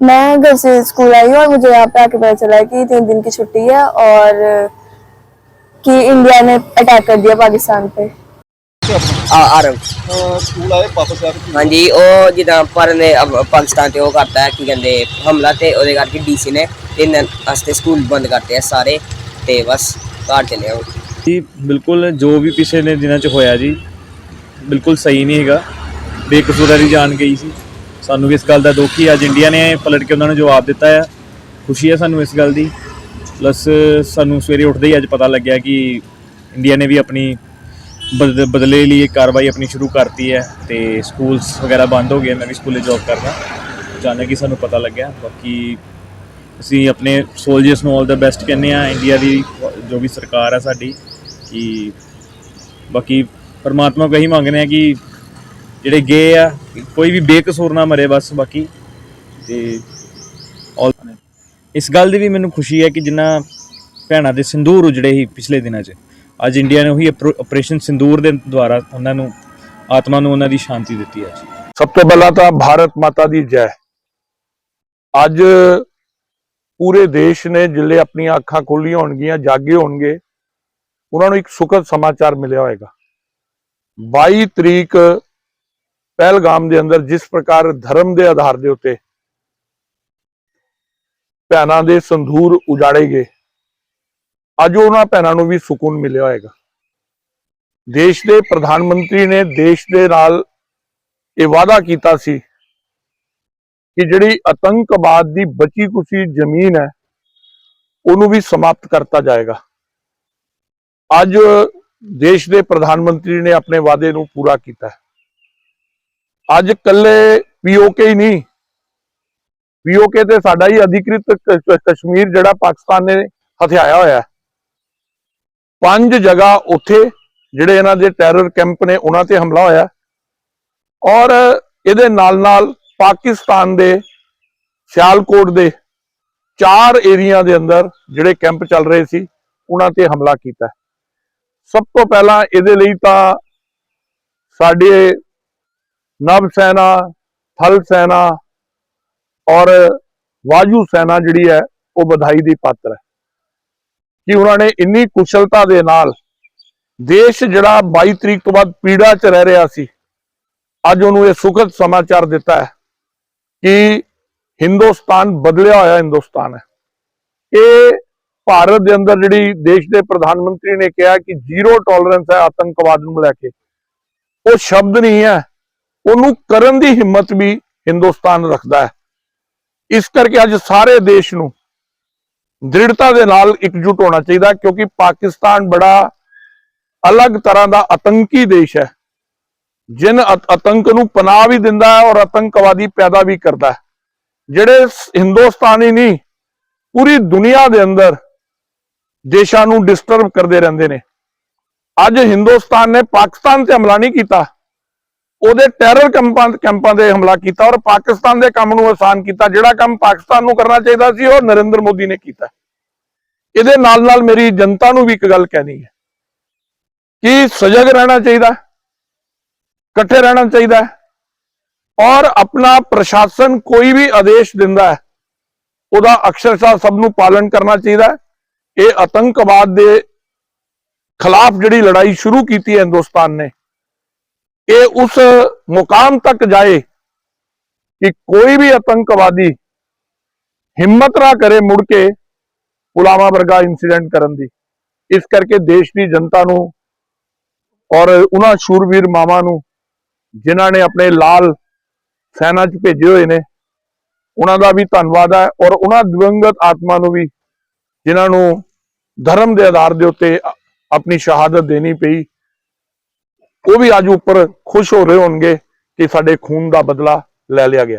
मैं घर से स्कूल आई हूँ और मुझे यहाँ पे आके पता चला कि तीन दिन की छुट्टी है और कि इंडिया ने अटैक कर दिया पाकिस्तान पे ਆ ਆਰਮ ਅਹ ਸਕੂਲ ਆਏ ਵਾਪਸ ਆ ਕੇ ਹਾਂਜੀ ਉਹ ਜਿੱਦਾਂ ਪਰ ਨੇ ਅਬ- ਪਾਕਿਸਤਾਨ ਤੇ ਉਹ ਕਰਤਾ ਹੈ ਕੀ ਕਹਿੰਦੇ ਹਮਲਾ ਤੇ ਉਹਦੇ ਕਰਕੇ ਡੀਸੀ ਨੇ ਤਿੰਨ ਦਿਨ ਵਾਸਤੇ ਸਕੂਲ ਬੰਦ ਕਰਤੇ ਆ ਸਾਰੇ ਤੇ ਬਸ ਘਰ ਚਲੇ ਆਓ ਜੀ ਬਿਲਕੁਲ ਜੋ ਵੀ ਪਿਛਲੇ ਦਿਨਾਂ 'ਚ ਹੋਇਆ ਜੀ ਬਿਲਕੁਲ ਸਹੀ ਨਹੀਂ ਹੈਗਾ ਬੇਕਸੂਰਾਂ ਜਾਨ ਗਈ ਸੀ ਸਾਨੂੰ ਵੀ ਇਸ ਗੱਲ ਦਾ ਦੁੱਖ ਹੀ ਅੱਜ ਇੰਡੀਆ ਨੇ ਪਲਟ ਕੇ ਉਹਨਾਂ ਨੂੰ ਜਵਾਬ ਦਿੱਤਾ ਹੈ ਖੁਸ਼ੀ ਹੈ ਸਾਨੂੰ ਇਸ ਗੱਲ ਦੀ। ਪਲੱਸ ਸਾਨੂੰ ਸਵੇਰੇ ਉੱਠਦੇ ਹੀ ਅੱਜ ਪਤਾ ਲੱਗਿਆ ਕਿ ਇੰਡੀਆ ਨੇ ਵੀ ਆਪਣੀ ਬਦ- ਬਦਲੇ ਲਈ ਇੱਕ ਕਾਰਵਾਈ ਆਪਣੀ ਸ਼ੁਰੂ ਕਰਤੀ ਹੈ ਤੇ ਸਕੂਲਸ ਵਗੈਰਾ ਬੰਦ ਹੋ ਗਏ, ਮੈਂ ਵੀ ਸਕੂਲੇ ਜੌਬ ਕਰਦਾ। ਅਚਾਨਕ ਹੀ ਸਾਨੂੰ ਪਤਾ ਲੱਗਿਆ, ਬਾਕੀ ਅਸੀਂ ਆਪਣੇ ਸੋਲਜਰਸ ਨੂੰ ਆਲ ਦਾ ਬੈਸਟ ਕਹਿੰਦੇ ਆ ਇੰਡੀਆ ਦੀ ਜੋ ਵੀ ਸਰਕਾਰ ਹੈ ਸਾਡੀ, ਕਿ ਬਾਕੀ ਪਰਮਾਤਮਾ ਕਹੀ ਮੰਗਦੇ ਆ ਕਿ ਜਿਹੜੇ ਗਏ ਆ, ਕੋਈ ਵੀ ਬੇਕਸੂਰ ਨਾ ਮਰੇ ਬਸ, ਬਾਕੀ ਤੇ ਇਸ ਗੱਲ ਦੀ ਵੀ ਮੈਨੂੰ ਖੁਸ਼ੀ ਹੈ ਕਿ ਜਿੰਨਾ ਭੈਣਾਂ ਦੇ ਸਿੰਦੂਰ ਉਜੜੇ ਸੀ ਪਿਛਲੇ ਦਿਨਾਂ 'ਚ, ਅੱਜ ਇੰਡੀਆ ਨੇ ਉਹੀ ਆਪਰੇਸ਼ਨ ਸਿੰਦੂਰ ਦੇ ਦੁਆਰਾ ਉਹਨਾਂ ਨੂੰ, ਆਤਮਾ ਨੂੰ ਉਹਨਾਂ ਦੀ ਸ਼ਾਂਤੀ ਦਿੱਤੀ ਹੈ। ਸਭ ਤੋਂ ਪਹਿਲਾਂ ਤਾਂ ਭਾਰਤ ਮਾਤਾ ਦੀ ਜੈ। ਅੱਜ ਪੂਰੇ ਦੇਸ਼ ਨੇ ਜਿੱਲੇ ਆਪਣੀਆਂ ਅੱਖਾਂ ਖੋਲੀਆਂ ਹੋਣਗੀਆਂ, ਜਾਗੇ ਹੋਣਗੇ, ਉਹਨਾਂ ਨੂੰ ਇੱਕ ਸੁਖਦ ਸਮਾਚਾਰ ਮਿਲਿਆ ਹੋਵੇਗਾ 22 ਤਰੀਕ ਪਹਿਲਗਾਮ ਦੇ ਅੰਦਰ ਜਿਸ ਪ੍ਰਕਾਰ ਧਰਮ ਦੇ ਆਧਾਰ ਦੇ ਉੱਤੇ ਭੈਣਾਂ ਦੇ ਸੰਧੂਰ ਉਜਾੜੇ ਗਏ, ਅੱਜ ਉਹਨਾਂ ਭੈਣਾਂ ਨੂੰ ਵੀ ਸਕੂਨ ਮਿਲਿਆ ਹੋਏਗਾ ਦੇਸ਼ ਦੇ ਪ੍ਰਧਾਨ ਮੰਤਰੀ ਨੇ ਦੇਸ਼ ਦੇ ਨਾਲ ਇਹ ਵਾਅਦਾ ਕੀਤਾ ਸੀ ਕਿ ਜਿਹੜੀ ਆਤੰਕਵਾਦ ਦੀ ਬਚੀ ਕੁਸ਼ੀ ਜ਼ਮੀਨ ਹੈ, ਉਹਨੂੰ ਵੀ ਸਮਾਪਤ ਕਰਤਾ ਜਾਏਗਾ ਅੱਜ ਦੇਸ਼ ਦੇ ਪ੍ਰਧਾਨ ਮੰਤਰੀ ਨੇ ਆਪਣੇ ਵਾਅਦੇ ਨੂੰ ਪੂਰਾ ਕੀਤਾ ਹੈ। ਅੱਜ ਕੱਲੇ ਪੀਓਕੇ ਹੀ ਨਹੀਂ। ਪੀਓਕੇ ਤੇ ਸਾਡਾ ਹੀ ਅਧਿਕ੍ਰਿਤ ਕਸ਼ਮੀਰ ਜਿਹੜਾ ਪਾਕਿਸਤਾਨ ਨੇ ਹਥਿਆਇਆ ਹੋਇਆ ਪੰਜ ਜਗ੍ਹਾ ਉੱਥੇ ਜਿਹੜੇ ਇਹਨਾਂ ਦੇ ਟੈਰਰ ਕੈਂਪ ਨੇ, ਉਹਨਾਂ ਤੇ ਹਮਲਾ ਹੋਇਆ ਔਰ ਇਹਦੇ ਨਾਲ ਨਾਲ ਪਾਕਿਸਤਾਨ ਦੇ ਸਿਆਲਕੋਟ ਦੇ ਚਾਰ ਏਰੀਆ ਦੇ ਅੰਦਰ ਜਿਹੜੇ ਕੈਂਪ ਚੱਲ ਰਹੇ ਸੀ, ਉਹਨਾਂ ਤੇ ਹਮਲਾ ਕੀਤਾ ਸਭ ਤੋਂ ਪਹਿਲਾਂ ਇਹਦੇ ਲਈ ਤਾਂ ਸਾਡੇ ਨਵ ਸੈਨਾ, ਥਲ ਸੈਨਾ ਔਰ ਵਾਯੂ ਸੈਨਾ ਜਿਹੜੀ ਹੈ ਉਹ ਵਧਾਈ ਦੀ ਪਾਤਰ ਹੈ। ਕਿ ਉਹਨਾਂ ਨੇ ਇੰਨੀ ਕੁਸ਼ਲਤਾ ਦੇ ਨਾਲ ਦੇਸ਼ ਜਿਹੜਾ 22 ਤਰੀਕ ਤੋਂ ਬਾਅਦ ਪੀੜਾ 'ਚ ਰਹਿ ਰਿਹਾ ਸੀ, ਅੱਜ ਉਹਨੂੰ ਇਹ ਸੁਖਦ ਸਮਾਚਾਰ ਦਿੱਤਾ ਹੈ ਕਿ ਹਿੰਦੁਸਤਾਨ ਬਦਲਿਆ ਹੋਇਆ ਹਿੰਦੁਸਤਾਨ ਹੈ। ਇਹ ਭਾਰਤ ਦੇ ਅੰਦਰ ਜਿਹੜੀ ਦੇਸ਼ ਦੇ ਪ੍ਰਧਾਨ ਮੰਤਰੀ ਨੇ ਕਿਹਾ ਕਿ ਜ਼ੀਰੋ ਟੋਲਰੈਂਸ ਹੈ ਆਤੰਕਵਾਦ ਨੂੰ ਲੈ ਕੇ, ਉਹ ਸ਼ਬਦ ਨਹੀਂ ਹੈ। ਉਹਨੂੰ ਕਰਨ ਦੀ ਹਿੰਮਤ ਵੀ ਹਿੰਦੁਸਤਾਨ ਰੱਖਦਾ ਹੈ। ਇਸ ਕਰਕੇ ਅੱਜ ਸਾਰੇ ਦੇਸ਼ ਨੂੰ ਦ੍ਰਿੜਤਾ ਦੇ ਨਾਲ ਇਕਜੁੱਟ ਹੋਣਾ ਚਾਹੀਦਾ ਕਿਉਂਕਿ ਪਾਕਿਸਤਾਨ ਬੜਾ ਅਲੱਗ ਤਰ੍ਹਾਂ ਦਾ ਆਤੰਕੀ ਦੇਸ਼ ਹੈ। ਜਿਨ ਆਤੰਕ ਨੂੰ ਪਨਾਹ ਵੀ ਦਿੰਦਾ ਹੈ ਔਰ ਆਤੰਕਵਾਦੀ ਪੈਦਾ ਵੀ ਕਰਦਾ ਹੈ। ਜਿਹੜੇ ਹਿੰਦੁਸਤਾਨੀ ਨਹੀਂ, ਪੂਰੀ ਦੁਨੀਆ ਦੇ ਅੰਦਰ ਦੇਸ਼ਾਂ ਨੂੰ ਡਿਸਟਰਬ ਕਰਦੇ ਰਹਿੰਦੇ ਨੇ। ਅੱਜ ਹਿੰਦੁਸਤਾਨ ਨੇ ਪਾਕਿਸਤਾਨ ਤੇ ਹਮਲਾ ਨਹੀਂ ਕੀਤਾ। ਉਹਦੇ ਟੈਰਰ ਕੈਂਪਾਂ ਕੈਂਪਾਂ ਤੇ ਹਮਲਾ ਕੀਤਾ ਔਰ ਪਾਕਿਸਤਾਨ ਦੇ ਕੰਮ ਨੂੰ ਆਸਾਨ ਕੀਤਾ, ਜਿਹੜਾ ਕੰਮ ਪਾਕਿਸਤਾਨ ਨੂੰ ਕਰਨਾ ਚਾਹੀਦਾ ਸੀ, ਉਹ ਨਰਿੰਦਰ ਮੋਦੀ ਨੇ ਕੀਤਾ। ਇਹਦੇ ਨਾਲ ਨਾਲ ਮੇਰੀ ਜਨਤਾ ਨੂੰ ਵੀ ਇੱਕ ਗੱਲ ਕਹਿਣੀ ਹੈ ਕਿ ਸਜਗ ਰਹਿਣਾ ਚਾਹੀਦਾ, ਇਕੱਠੇ ਰਹਿਣਾ ਚਾਹੀਦਾ ਔਰ ਆਪਣਾ ਪ੍ਰਸ਼ਾਸਨ ਕੋਈ ਵੀ ਆਦੇਸ਼ ਦਿੰਦਾ ਹੈ, ਉਹਦਾ ਅਕਸ਼ਰਸ਼ਾ ਸਭ ਨੂੰ ਪਾਲਣ ਕਰਨਾ ਚਾਹੀਦਾ ਇਹ ਆਤੰਕਵਾਦ ਦੇ ਖਿਲਾਫ ਜਿਹੜੀ ਲੜਾਈ ਸ਼ੁਰੂ ਕੀਤੀ ਹੈ ਹਿੰਦੁਸਤਾਨ ਨੇ ਉਸ ਮੁਕਾਮ ਤੱਕ ਜਾਏ ਕਿ ਕੋਈ ਵੀ ਆਤੰਕਵਾਦੀ ਹਿੰਮਤ ਨਾ ਕਰੇ ਮੁੜ ਕੇ ਪੁਲਾਵਾ ਵਰਗਾ ਇਨਸੀਡੈਂਟ ਕਰਨ ਦੀ। ਇਸ ਕਰਕੇ ਦੇਸ਼ ਦੀ ਜਨਤਾ ਨੂੰ ਔਰ ਉਹਨਾਂ ਸ਼ੂਰਵੀਰ ਮਾਵਾਂ ਨੂੰ, ਜਿਨ੍ਹਾਂ ਨੇ ਆਪਣੇ ਲਾਲ ਸੈਨਾ 'ਚ ਭੇਜੇ ਹੋਏ ਨੇ, ਉਹਨਾਂ ਦਾ ਵੀ ਧੰਨਵਾਦ ਹੈ ਔਰ ਉਹਨਾਂ ਦਿਵੰਗਤ ਆਤਮਾ ਨੂੰ ਵੀ, ਜਿਨ੍ਹਾਂ ਨੂੰ ਧਰਮ ਦੇ ਆਧਾਰ ਦੇ ਉੱਤੇ ਆਪਣੀ ਸ਼ਹਾਦਤ ਦੇਣੀ ਪਈ। ਉਹ ਵੀ ਅੱਜ ਉੱਪਰ ਖੁਸ਼ ਹੋ ਰਹੇ ਹੋਣਗੇ ਕਿ ਸਾਡੇ ਖੂਨ ਦਾ ਬਦਲਾ ਲੈ ਲਿਆ ਗਿਆ।